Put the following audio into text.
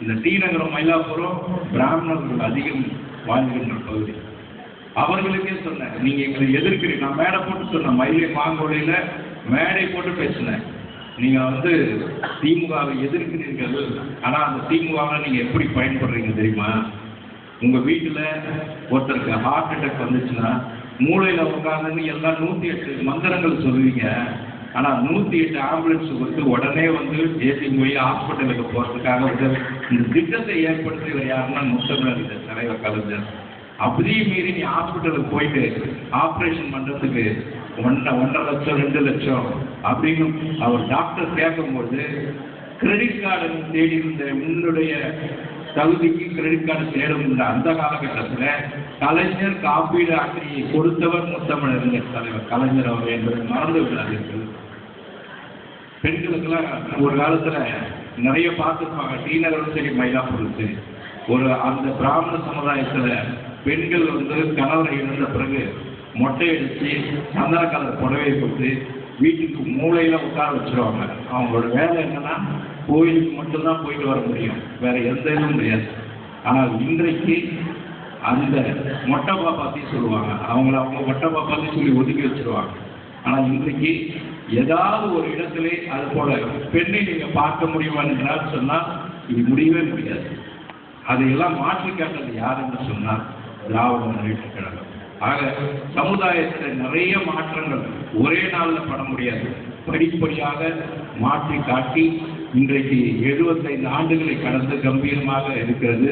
இந்த டி நகரம் மயிலாப்புரம் பிராமணர்கள் அதிகம் வாழ்கின்ற பகுதி. அவர்களுக்கே சொன்னேன் நீங்க எங்களை எதிர்க்கிறீங்க நான் மேடை போட்டு சொன்னேன் மயிலை மாங்கோலையில மேடை போட்டு பேசினேன். நீங்க வந்து திமுகவை எதிர்க்கிறீர்கள் ஆனா அந்த திமுகவை நீங்க எப்படி பயன்படுறீங்க தெரியுமா? உங்க வீட்டுல ஒருத்தருக்கு ஹார்ட் அட்டாக் வந்துச்சுன்னா மூளையில உட்கார்ந்து எல்லாம் நூத்தி எட்டு மந்திரங்கள் சொல்லுவீங்க. ஆனால் நூற்றி எட்டு ஆம்புலன்ஸ் வந்து உடனே வந்து ஏசி போய் ஹாஸ்பிட்டலுக்கு போகிறதுக்காக உதவி இந்த திட்டத்தை ஏற்படுத்தியவர் யாருன்னா முத்தமிழர் தலைவர் கலைஞர். அப்படியே மீறி நீ ஹாஸ்பிட்டலுக்கு போயிட்டு ஆப்ரேஷன் பண்ணுறதுக்கு ஒன்றரை ஒன்றரை லட்சம் ரெண்டு லட்சம் அப்படின்னு அவர் டாக்டர் கேட்கும்போது கிரெடிட் கார்டு தேடி இருந்த உன்னுடைய தகுதிக்கு கிரெடிட் கார்டு தேடும் இந்த அந்த காலகட்டத்தில் கலைஞர் காப்பீடு அட்டையை கொடுத்தவர் முத்தமிழறிஞர் தலைவர் கலைஞர் அவர் என்பதை மறந்து விடாதீர்கள் பெண்களுக்கெல்லாம் ஒரு காலத்துல நிறைய பார்த்துருப்பாங்க டீநகரும் சரி மயிலாப்பூரும் சரி. ஒரு அந்த பிராமண சமுதாயத்துல பெண்கள் வந்து கணவரை இழந்த பிறகு மொட்டை அடிச்சு சந்தன கலர் புடவையை கொடுத்து வீட்டுக்கு மூளையில உட்கார வச்சிருவாங்க. அவங்களோட வேலை என்னன்னா கோயிலுக்கு மட்டும்தான் போயிட்டு வர முடியும். வேற எந்த இதுவும் முடியாது. ஆனால் இன்றைக்கு அந்த மொட்டை பாப்பாத்தி சொல்லுவாங்க. அவங்கள அவங்க மொட்டை பாப்பாத்தி சொல்லி ஒதுக்கி வச்சிருவாங்க. ஆனால் இன்றைக்கு ஏதாவது ஒரு இடத்திலே அது போல பெண்ணை நீங்க பார்க்க முடியுமா என்றால் சொன்னால் இது முடியவே முடியாது. அதையெல்லாம் மாற்றி காட்டது யாருன்னு சொன்னால் திராவிட முன்னேற்ற கழகம். ஆக சமுதாயத்தில் நிறைய மாற்றங்கள். ஒரே நாளில் பட முடியாது. படிப்படியாக மாற்றி காட்டி இன்றைக்கு எழுபத்தைந்து ஆண்டுகளை கடந்து கம்பீரமாக இருக்கிறது